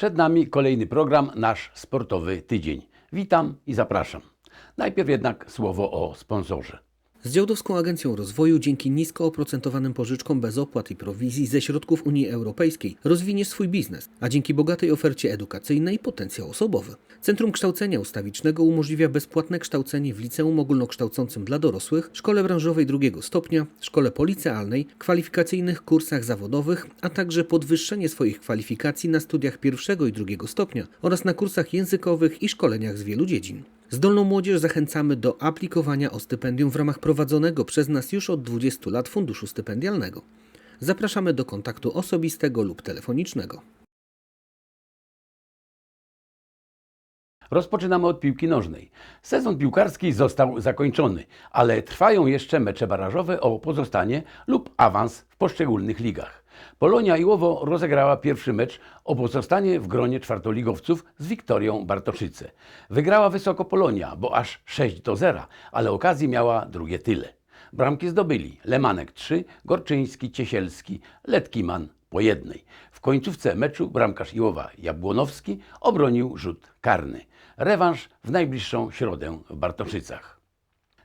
Przed nami kolejny program, nasz sportowy tydzień. Witam i zapraszam. Najpierw jednak słowo o sponsorze. Z Działdowską Agencją Rozwoju dzięki nisko oprocentowanym pożyczkom bez opłat i prowizji ze środków Unii Europejskiej rozwiniesz swój biznes, a dzięki bogatej ofercie edukacyjnej potencjał osobowy. Centrum Kształcenia Ustawicznego umożliwia bezpłatne kształcenie w liceum ogólnokształcącym dla dorosłych, szkole branżowej drugiego stopnia, szkole policealnej, kwalifikacyjnych kursach zawodowych, a także podwyższenie swoich kwalifikacji na studiach pierwszego i drugiego stopnia oraz na kursach językowych i szkoleniach z wielu dziedzin. Zdolną młodzież zachęcamy do aplikowania o stypendium w ramach prowadzonego przez nas już od 20 lat funduszu stypendialnego. Zapraszamy do kontaktu osobistego lub telefonicznego. Rozpoczynamy od piłki nożnej. Sezon piłkarski został zakończony, ale trwają jeszcze mecze barażowe o pozostanie lub awans w poszczególnych ligach. Polonia Iłowo rozegrała pierwszy mecz o pozostanie w gronie czwartoligowców z Wiktorią Bartoszyce. Wygrała wysoko Polonia, bo aż 6 do 0, ale okazji miała drugie tyle. Bramki zdobyli Lemanek 3, Gorczyński, Ciesielski, Letkiman po jednej. W końcówce meczu bramkarz Iłowa Jabłonowski obronił rzut karny. Rewanż w najbliższą środę w Bartoszycach.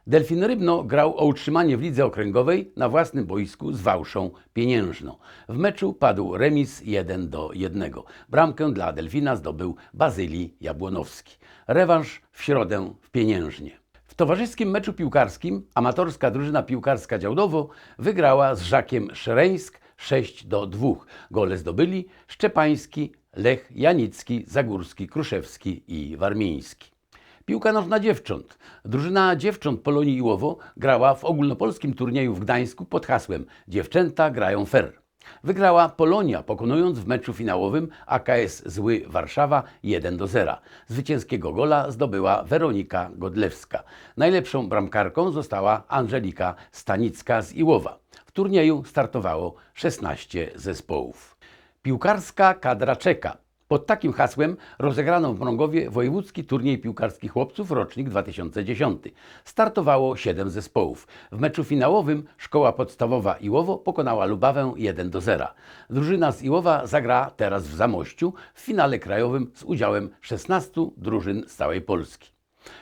Delfin Rybno grał o utrzymanie w lidze okręgowej na własnym boisku z Wałszą Pieniężną. W meczu padł remis 1 do 1. Bramkę dla Delfina zdobył Bazylii Jabłonowski. Rewanż w środę w Pieniężnie. W towarzyskim meczu piłkarskim amatorska drużyna piłkarska Działdowo wygrała z Żakiem Szereńsk 6 do 2. Gole zdobyli Szczepański, Lech Janicki, Zagórski, Kruszewski i Warmiński. Piłka nożna dziewcząt. Drużyna dziewcząt Polonii Iłowo grała w ogólnopolskim turnieju w Gdańsku pod hasłem Dziewczęta grają fair. Wygrała Polonia, pokonując w meczu finałowym AKS Zły Warszawa 1 do 0. Zwycięskiego gola zdobyła Weronika Godlewska. Najlepszą bramkarką została Angelika Stanicka z Iłowa. W turnieju startowało 16 zespołów. Piłkarska kadra czeka. Pod takim hasłem rozegrano w Mrągowie wojewódzki turniej piłkarski chłopców rocznik 2010. Startowało 7 zespołów. W meczu finałowym szkoła podstawowa Iłowo pokonała Lubawę 1 do 0. Drużyna z Iłowa zagra teraz w Zamościu w finale krajowym z udziałem 16 drużyn z całej Polski.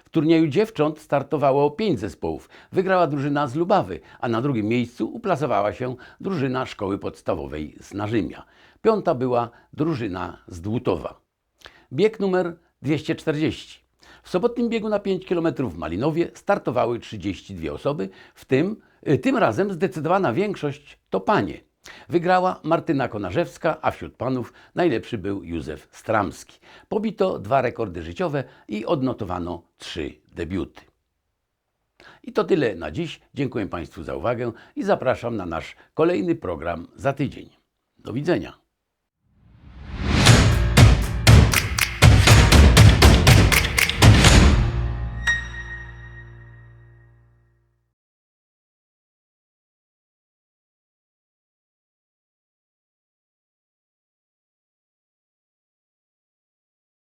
W turnieju dziewcząt startowało pięć zespołów. Wygrała drużyna z Lubawy, a na drugim miejscu uplasowała się drużyna szkoły podstawowej z Narzymia. Piąta była drużyna z Dłutowa. Bieg numer 240. W sobotnim biegu na 5 km w Malinowie startowały 32 osoby, w tym y, tym razem zdecydowana większość to panie. Wygrała Martyna Konarzewska, a wśród panów najlepszy był Józef Stramski. Pobito dwa rekordy życiowe i odnotowano trzy debiuty. I to tyle na dziś. Dziękuję Państwu za uwagę i zapraszam na nasz kolejny program za tydzień. Do widzenia.